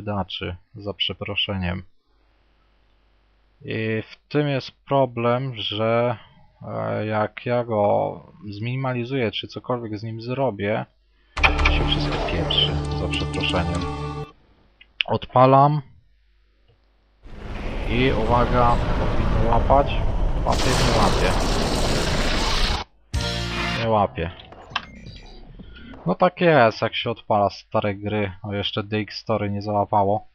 pierdaczy, za przeproszeniem. I w tym jest problem, że e, jak ja go zminimalizuję, czy cokolwiek z nim zrobię, się wszystko pieprzy, za przeproszeniem. Odpalam. I uwaga, powinno łapać. Łapie, nie łapie. Nie łapie. No tak jest, jak się odpala stare gry. O, jeszcze DX Story nie załapało.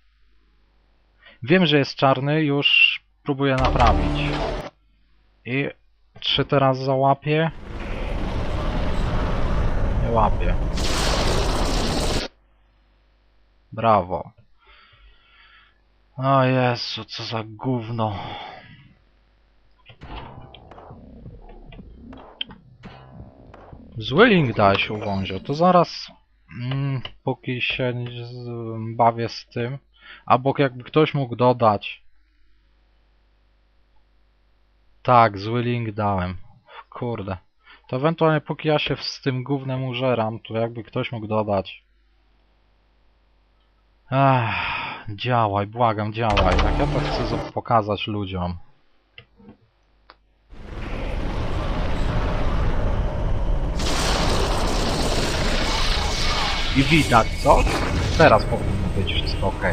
Wiem, że jest czarny, już próbuję naprawić. I czy teraz załapie? Nie łapie. Brawo. O Jezu, co za gówno. Zły link dałeś uwązio, to zaraz mm, póki się bawię z tym, albo jakby ktoś mógł dodać. Tak, zły link dałem. Kurde. To ewentualnie póki ja się z tym gównem użeram, to jakby ktoś mógł dodać. Ech, działaj, błagam, działaj. Jak ja to chcę pokazać ludziom. I widać, co? Teraz powinno być wszystko ok.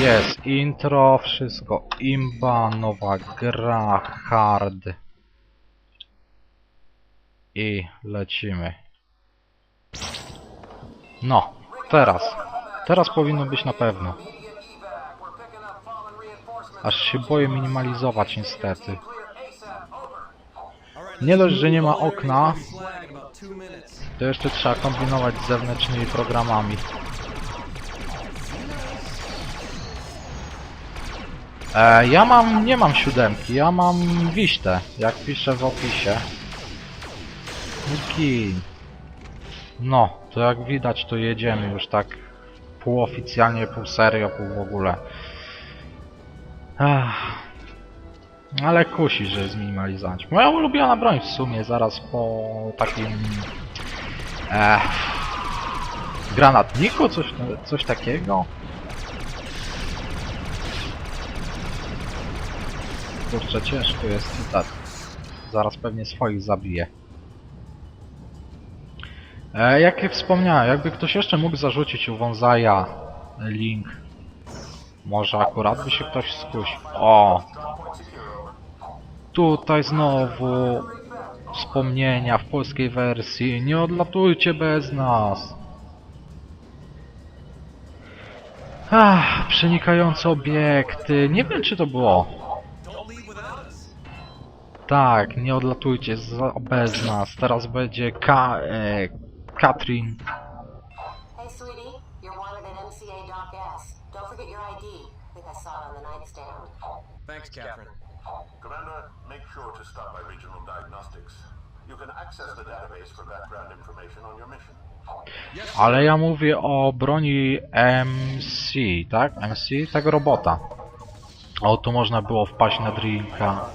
Jest intro, wszystko imba, nowa gra, hard. I lecimy. No, teraz. Teraz powinno być na pewno. Aż się boję minimalizować niestety. Nie dość, że nie ma okna, to jeszcze trzeba kombinować z zewnętrznymi programami. E, ja mam, nie mam siódemki, ja mam wiśtę, jak piszę w opisie. Gin. No, to jak widać to jedziemy już tak półoficjalnie, pół serio, pół w ogóle. Ech. Ale kusi, że zminimalizować. Moja ulubiona broń w sumie, zaraz po takim... Ech, granatniku, coś, coś takiego. Kurczę, ciężko jest tak. Zaraz pewnie swoich zabiję. E, jak wspomniałem, jakby ktoś jeszcze mógł zarzucić u Wązaja link. Może akurat by się ktoś skusił. O! Tutaj znowu wspomnienia w polskiej wersji. Nie odlatujcie bez nas. Ach, przenikające obiekty. Nie wiem czy to było. Tak, nie odlatujcie za, bez nas. Teraz będzie Ka e, Katrin. Thanks, Catherine. Commander, make sure to stop by Regional Diagnostics. You can access the database for background information on your mission. Ale ja mówię o broni MC, tak? MC tego robota. O, tu można było wpaść na drinka. For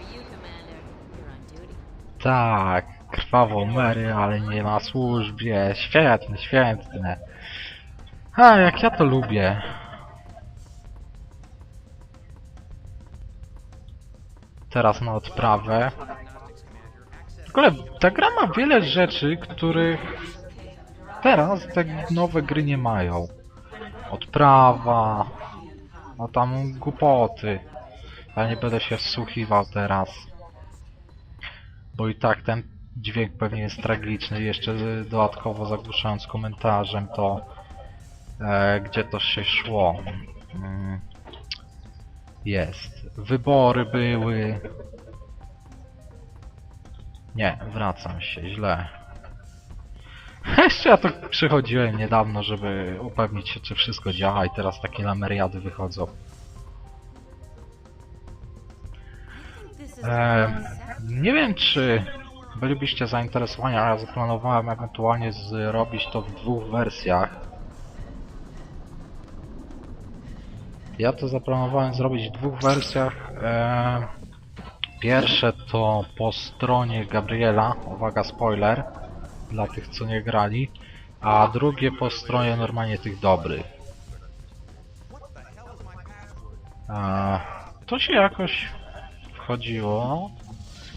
you, Commander. You're on duty. Tak, krwawo Mary, ale nie na służbie. Świetne, świetne. A, jak ja to lubię. Teraz na odprawę. W ogóle ta gra ma wiele rzeczy, których teraz te nowe gry nie mają. Odprawa, no tam głupoty. Ale nie będę się wsłuchiwał teraz. Bo i tak ten dźwięk pewnie jest tragiczny. Jeszcze dodatkowo zagłuszając komentarzem to e, gdzie to się szło. Mm. Jest. Wybory były. Nie, wracam się, źle. Jeszcze ja to przychodziłem niedawno, żeby upewnić się, czy wszystko działa i teraz takie lameriady wychodzą. E, nie wiem, czy bylibyście zainteresowani, ale ja zaplanowałem ewentualnie zrobić to w dwóch wersjach. Ja to zaplanowałem zrobić w dwóch wersjach. E, pierwsze to po stronie Gabriela, uwaga spoiler, dla tych co nie grali, a drugie po stronie normalnie tych dobrych. A, to się jakoś wchodziło,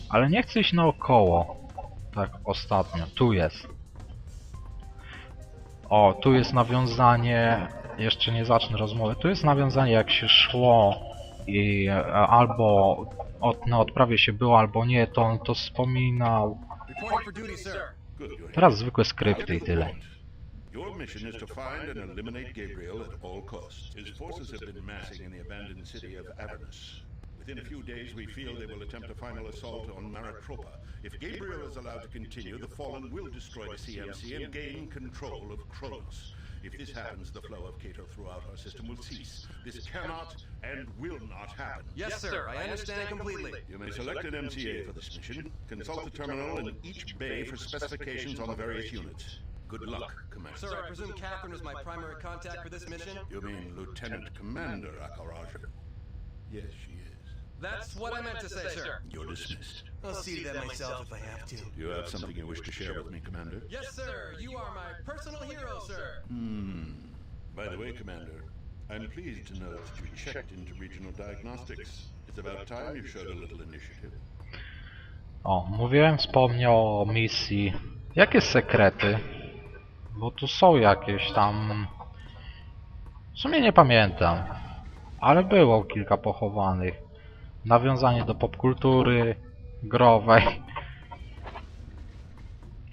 ale nie chcę iść naokoło. Tak ostatnio. Tu jest. O, tu jest nawiązanie. Jeszcze nie zacznę rozmowy. Tu jest nawiązanie jak się szło i e, albo od, na odprawie się było, albo nie, to on to wspominał. Teraz zwykłe skrypty i tyle. Your mission is to find and eliminate Gabriel at all costs. His forces have been massing in the abandoned city of Avernus. Within a few days, we feel they will attempt a final assault on Maritropa. If Gabriel is allowed to continue, the Fallen will destroy the CMC and gain control of Kronos. If this happens, the flow of Cato throughout our system will cease. This cannot and will not happen. Yes, sir. I understand completely. You may select an MCA for this mission. Consult the terminal in each bay for specifications on the various units. Good luck, Commander. Sir, I presume Catherine was my primary contact for this mission? You mean Lieutenant Commander Akaraj? Yes, she is. That's what I meant to say, sir. You're dismissed. I'll see to that myself if I have to. You have something you wish to share with me, Commander? Yes, sir. You are my personal hero, sir. Hmm. By the way, Commander, I'm pleased to know that you checked into regional diagnostics. It's about time you showed a little initiative. O, mówiłem, wspomniał o misji. Jakie sekrety? Bo tu są jakieś tam... W sumie nie pamiętam. Ale było kilka pochowanych. Nawiązanie do popkultury growej.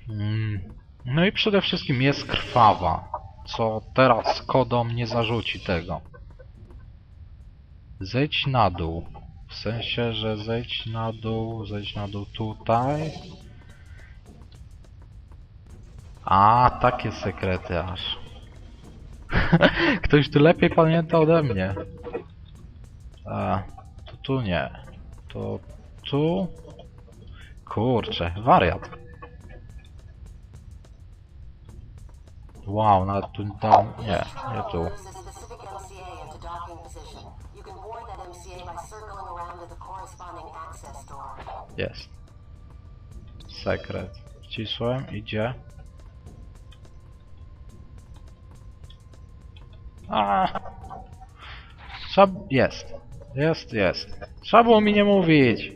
Mm. No i przede wszystkim jest krwawa. Co teraz Kodom nie zarzuci tego. Zejdź na dół. W sensie, że zejdź na dół, zejdź na dół tutaj. A, takie sekrety aż. Ktoś tu lepiej pamięta ode mnie. A, tu nie. To tu. Kurczę, wariat. Wow, nawet tu tam. Nie, nie tu. Jest. Sekret. Wcisłem, idzie. A. Trzeba... Jest. Jest, jest. Trzeba było mi nie mówić.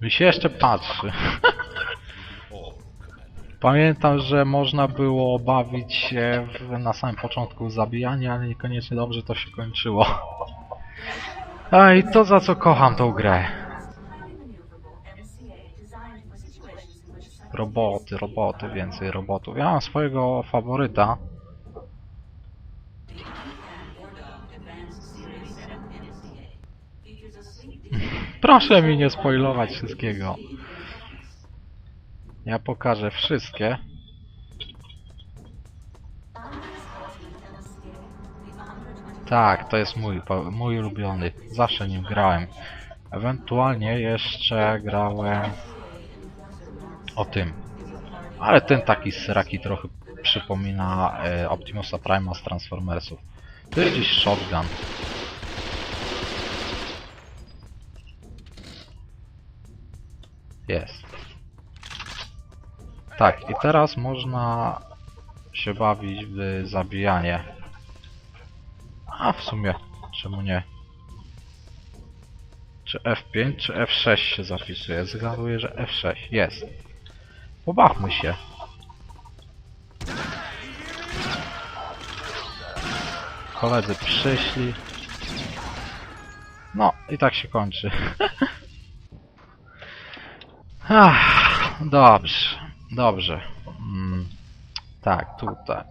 Mi się jeszcze patrzy. Pamiętam, że można było bawić się w, na samym początku w zabijanie, ale niekoniecznie dobrze to się kończyło. A i to za co kocham tą grę. Roboty, roboty, więcej robotów. Ja mam swojego faworyta. Proszę mi nie spoilować wszystkiego. Ja pokażę wszystkie. Tak, to jest mój, mój ulubiony. Zawsze nim grałem. Ewentualnie jeszcze grałem o tym. Ale ten taki sraki trochę przypomina e, Optimusa Prima z Transformersów. Tu jest gdzieś shotgun. Jest. Tak, i teraz można się bawić w zabijanie. A w sumie, czemu nie? Czy F5, czy F6 się zapisuje? Zgaduję, że F6. Jest. Pobawmy się. Koledzy przyszli. No, i tak się kończy. Ach, dobrze, dobrze. Mm, tak, tutaj.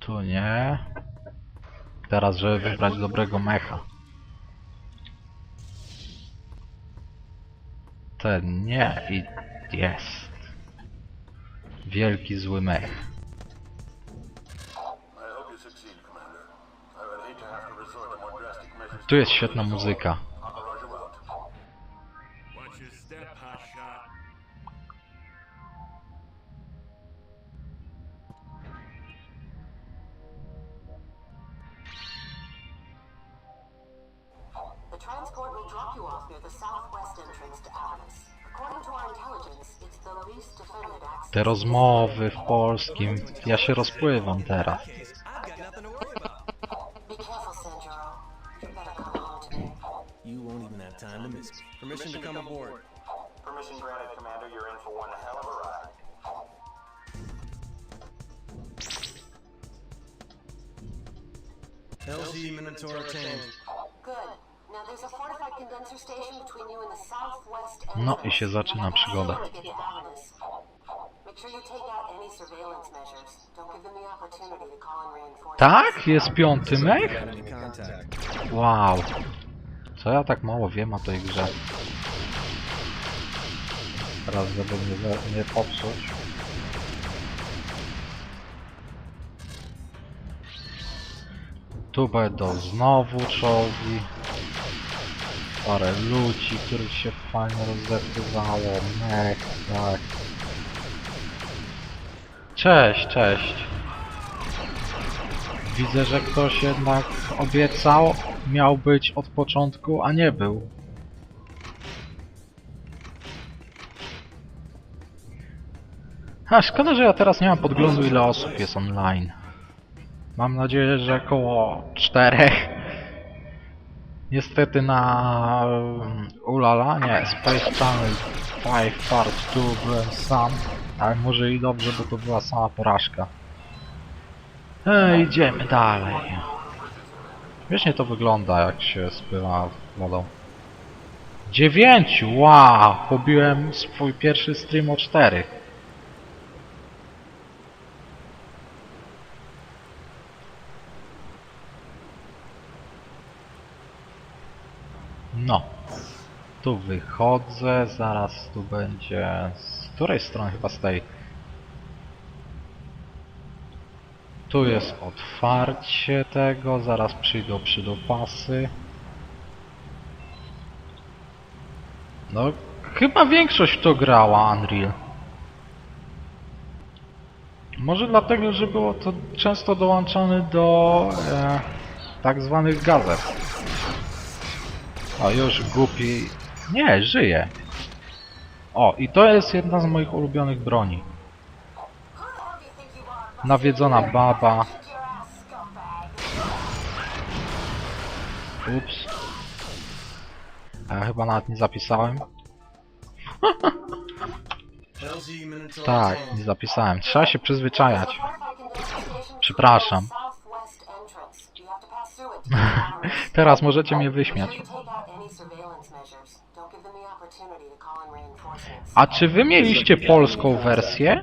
Tu nie. Teraz, żeby wybrać dobrego mecha. Ten nie i jest. Wielki zły mech. I hope you succeed, The transport will drop you the southwest entrance to Avernus. According to our intelligence, it's the least defended access. Te rozmowy w polskim. Ja się rozpływam teraz. I've got nothing to worry about. Be careful, Sanjuro. You better come home today. You won't even have time to miss me. Permission to come aboard. Permission granted, Commander. You're in for one hell of a ride. LG Minotaur obtained. No i się zaczyna przygoda. Tak? Jest piąty mech? Wow. Co ja tak mało wiem o tej grze? Teraz żeby nie, nie popsuć. Tu będą znowu czołgi. Parę ludzi, których się fajnie rozepływało. Mech, tak. Cześć, cześć. Widzę, że ktoś jednak obiecał, miał być od początku, a nie był. A szkoda, że ja teraz nie mam podglądu ile osób jest online. Mam nadzieję, że około czterech. Niestety na mm, Ulala, nie, Space Channel 5 Part 2 byłem sam, ale może i dobrze, bo to była sama porażka. E, idziemy dalej. Wiecznie to wygląda, jak się spywa wodą. 9! Wow! Pobiłem swój pierwszy stream o 4. Tu wychodzę, zaraz tu będzie... Z której strony? Chyba z tej. Tu jest otwarcie tego, zaraz przyjdą przydopasy. No, chyba większość to grała Unreal. Może dlatego, że było to często dołączone do e, tak zwanych gazet. O, już głupi... Nie, żyje. O, i to jest jedna z moich ulubionych broni. Nawiedzona baba. Ups. Ja chyba nawet nie zapisałem. Tak, nie zapisałem. Trzeba się przyzwyczajać. Przepraszam. Teraz możecie mnie wyśmiać. A czy wy mieliście polską wersję?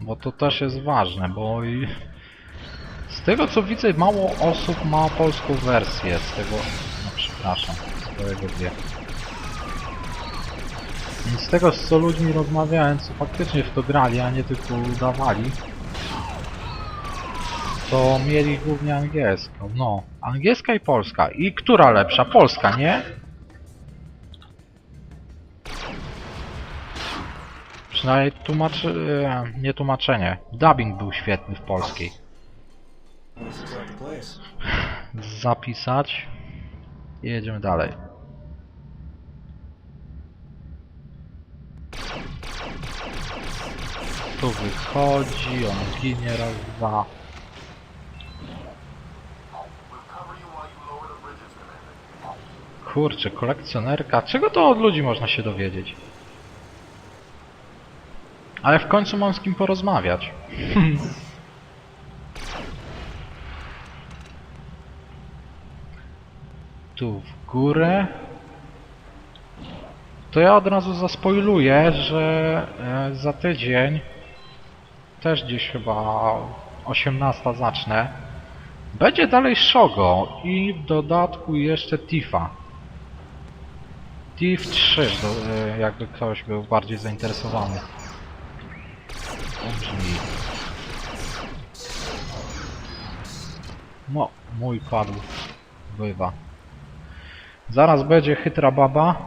Bo to też jest ważne, bo. Z tego co widzę, mało osób ma polską wersję z tego... No przepraszam, z całego wie. Z tego z co ludźmi rozmawiałem, co faktycznie w to grali, a nie tylko udawali, to mieli głównie angielską. No, angielska i polska. I która lepsza? Polska, nie? Przynajmniej tłumaczy... e, nie tłumaczenie. Dubbing był świetny w polskiej. Zapisać. I jedziemy dalej. Tu wychodzi, on ginie raz, dwa. Kurczę, kolekcjonerka. Czego to od ludzi można się dowiedzieć? Ale w końcu mam z kim porozmawiać. tu w górę. To ja od razu zaspoiluję, że e, za tydzień też gdzieś chyba 18 zacznę. Będzie dalej Shogo i w dodatku jeszcze Tifa. Tif 3, do, e, jakby ktoś był bardziej zainteresowany. No, mój padł. Bywa. Zaraz będzie chytra baba.